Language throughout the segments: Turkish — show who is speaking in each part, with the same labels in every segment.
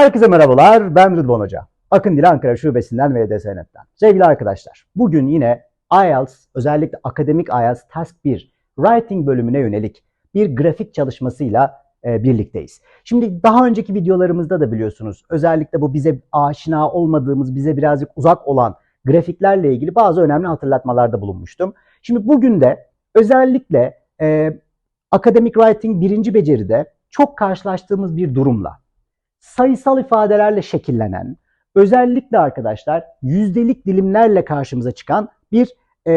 Speaker 1: Herkese merhabalar, ben Rıdvan Hoca. Akın Dil Ankara Şubesi'nden ve DSNet'ten. Sevgili arkadaşlar, bugün yine IELTS, özellikle akademik IELTS Task 1 Writing bölümüne yönelik bir grafik çalışmasıyla e, birlikteyiz. Şimdi daha önceki videolarımızda da biliyorsunuz, özellikle bu bize aşina olmadığımız, bize birazcık uzak olan grafiklerle ilgili bazı önemli hatırlatmalarda bulunmuştum. Şimdi bugün de özellikle e, akademik writing birinci beceride çok karşılaştığımız bir durumla sayısal ifadelerle şekillenen, özellikle arkadaşlar yüzdelik dilimlerle karşımıza çıkan bir e,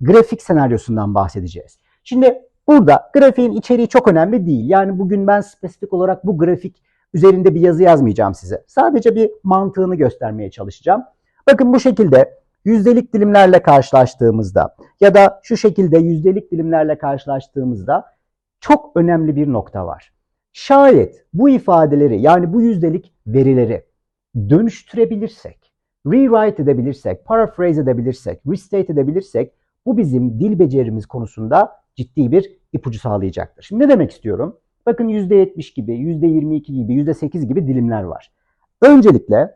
Speaker 1: grafik senaryosundan bahsedeceğiz. Şimdi burada grafiğin içeriği çok önemli değil. Yani bugün ben spesifik olarak bu grafik üzerinde bir yazı yazmayacağım size. Sadece bir mantığını göstermeye çalışacağım. Bakın bu şekilde yüzdelik dilimlerle karşılaştığımızda ya da şu şekilde yüzdelik dilimlerle karşılaştığımızda çok önemli bir nokta var. Şayet bu ifadeleri yani bu yüzdelik verileri dönüştürebilirsek, rewrite edebilirsek, paraphrase edebilirsek, restate edebilirsek bu bizim dil becerimiz konusunda ciddi bir ipucu sağlayacaktır. Şimdi ne demek istiyorum? Bakın %70 gibi, %22 gibi, %8 gibi dilimler var. Öncelikle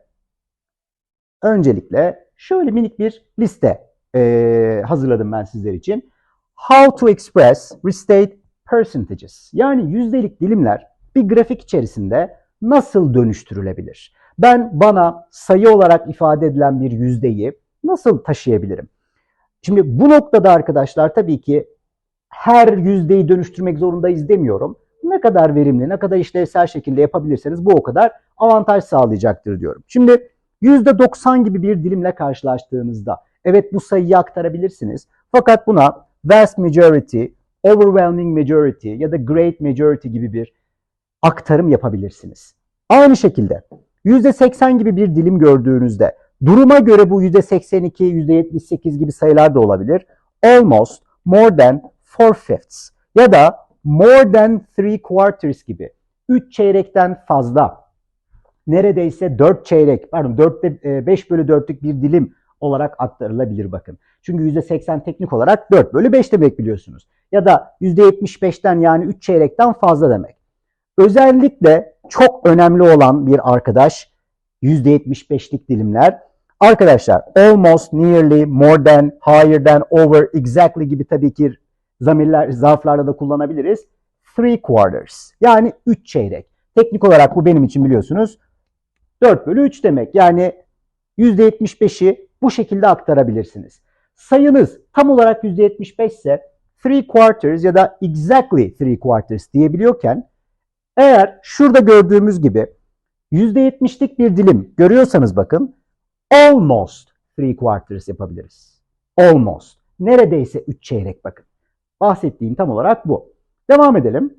Speaker 1: öncelikle şöyle minik bir liste e, hazırladım ben sizler için. How to express restate percentages. Yani yüzdelik dilimler bir grafik içerisinde nasıl dönüştürülebilir? Ben bana sayı olarak ifade edilen bir yüzdeyi nasıl taşıyabilirim? Şimdi bu noktada arkadaşlar tabii ki her yüzdeyi dönüştürmek zorundayız demiyorum. Ne kadar verimli, ne kadar işlevsel şekilde yapabilirseniz bu o kadar avantaj sağlayacaktır diyorum. Şimdi %90 gibi bir dilimle karşılaştığınızda evet bu sayıyı aktarabilirsiniz. Fakat buna vast majority, overwhelming majority ya da great majority gibi bir aktarım yapabilirsiniz. Aynı şekilde %80 gibi bir dilim gördüğünüzde duruma göre bu %82, %78 gibi sayılar da olabilir. Almost, more than, four fifths ya da more than three quarters gibi 3 çeyrekten fazla neredeyse 4 çeyrek pardon 4'te 5 bölü 4'lük bir dilim olarak aktarılabilir bakın. Çünkü %80 teknik olarak 4 bölü 5 demek biliyorsunuz. Ya da %75'ten yani 3 çeyrekten fazla demek. Özellikle çok önemli olan bir arkadaş %75'lik dilimler. Arkadaşlar almost, nearly, more than, higher than, over, exactly gibi tabii ki zamirler, zarflarda da kullanabiliriz. Three quarters yani 3 çeyrek. Teknik olarak bu benim için biliyorsunuz 4 bölü 3 demek. Yani %75'i bu şekilde aktarabilirsiniz. Sayınız tam olarak %75 ise three quarters ya da exactly three quarters diyebiliyorken eğer şurada gördüğümüz gibi %70'lik bir dilim görüyorsanız bakın almost three quarters yapabiliriz. Almost. Neredeyse 3 çeyrek bakın. Bahsettiğim tam olarak bu. Devam edelim.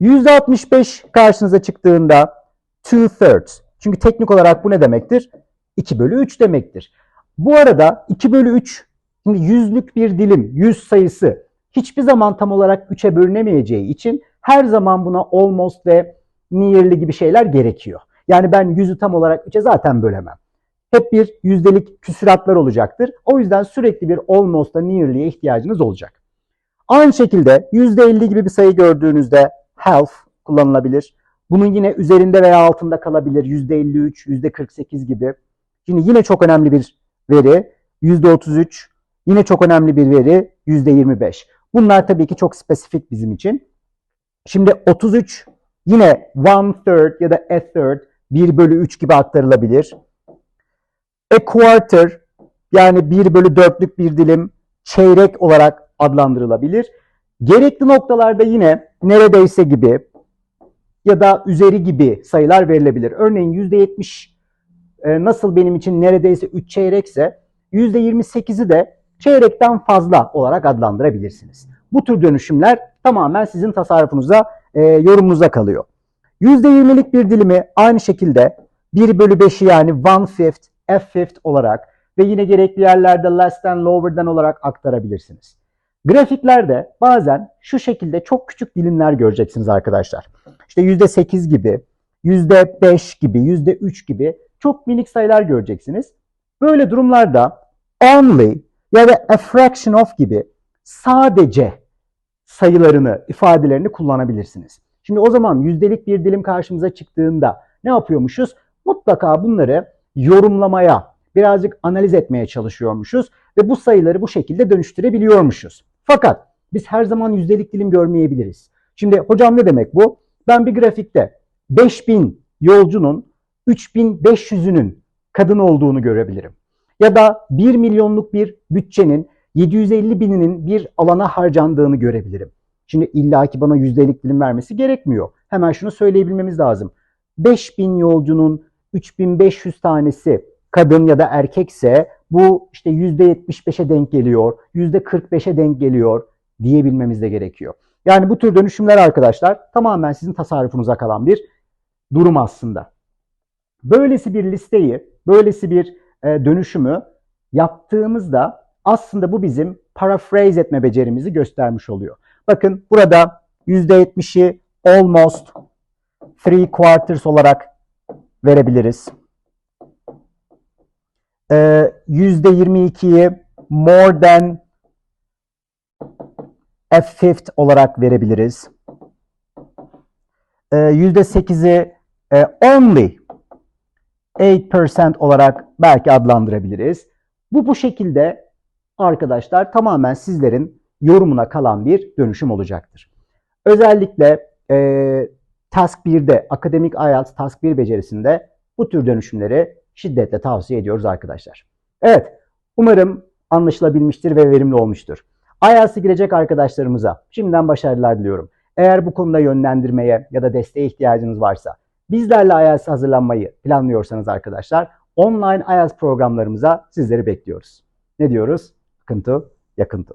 Speaker 1: %65 karşınıza çıktığında two thirds. Çünkü teknik olarak bu ne demektir? 2 bölü 3 demektir. Bu arada 2 bölü 3 şimdi yüzlük bir dilim, yüz sayısı hiçbir zaman tam olarak 3'e bölünemeyeceği için her zaman buna almost ve nearly gibi şeyler gerekiyor. Yani ben yüzü tam olarak 3'e zaten bölemem. Hep bir yüzdelik küsuratlar olacaktır. O yüzden sürekli bir almost'a nearly'e ihtiyacınız olacak. Aynı şekilde %50 gibi bir sayı gördüğünüzde half kullanılabilir. Bunun yine üzerinde veya altında kalabilir. %53, %48 gibi. Şimdi yine çok önemli bir veri. %33. Yine çok önemli bir veri. %25. Bunlar tabii ki çok spesifik bizim için. Şimdi 33 yine one third ya da a third 1 bölü 3 gibi aktarılabilir. A quarter yani 1 bölü 4'lük bir dilim çeyrek olarak adlandırılabilir. Gerekli noktalarda yine neredeyse gibi ya da üzeri gibi sayılar verilebilir. Örneğin %70 e, nasıl benim için neredeyse 3 çeyrekse %28'i de çeyrekten fazla olarak adlandırabilirsiniz. Bu tür dönüşümler tamamen sizin tasarrufunuza, e, yorumunuza kalıyor. %20'lik bir dilimi aynı şekilde 1 bölü 5'i yani one fifth, f fifth olarak ve yine gerekli yerlerde less than, lower than olarak aktarabilirsiniz. Grafiklerde bazen şu şekilde çok küçük dilimler göreceksiniz arkadaşlar. İşte %8 gibi, %5 gibi, %3 gibi çok minik sayılar göreceksiniz. Böyle durumlarda only ya da a fraction of gibi sadece sayılarını, ifadelerini kullanabilirsiniz. Şimdi o zaman yüzdelik bir dilim karşımıza çıktığında ne yapıyormuşuz? Mutlaka bunları yorumlamaya, birazcık analiz etmeye çalışıyormuşuz ve bu sayıları bu şekilde dönüştürebiliyormuşuz. Fakat biz her zaman yüzdelik dilim görmeyebiliriz. Şimdi hocam ne demek bu? Ben bir grafikte 5000 yolcunun 3500'ünün kadın olduğunu görebilirim. Ya da 1 milyonluk bir bütçenin 750 bininin bir alana harcandığını görebilirim. Şimdi illaki bana yüzdelik dilim vermesi gerekmiyor. Hemen şunu söyleyebilmemiz lazım. 5000 yolcunun 3500 tanesi kadın ya da erkekse bu işte %75'e denk geliyor, %45'e denk geliyor diyebilmemiz de gerekiyor. Yani bu tür dönüşümler arkadaşlar tamamen sizin tasarrufunuza kalan bir durum aslında. Böylesi bir listeyi, böylesi bir e, dönüşümü yaptığımızda aslında bu bizim paraphrase etme becerimizi göstermiş oluyor. Bakın burada %70'i almost three quarters olarak verebiliriz. Ee, %22'yi more than a fifth olarak verebiliriz. Ee, %8'i e, only 8% olarak belki adlandırabiliriz. Bu bu şekilde arkadaşlar tamamen sizlerin yorumuna kalan bir dönüşüm olacaktır. Özellikle e, Task 1'de, akademik IELTS Task 1 becerisinde bu tür dönüşümleri şiddetle tavsiye ediyoruz arkadaşlar. Evet, umarım anlaşılabilmiştir ve verimli olmuştur. IELTS'e girecek arkadaşlarımıza şimdiden başarılar diliyorum. Eğer bu konuda yönlendirmeye ya da desteğe ihtiyacınız varsa, bizlerle IELTS'e hazırlanmayı planlıyorsanız arkadaşlar, online IELTS programlarımıza sizleri bekliyoruz. Ne diyoruz? yakıntı yakıntı.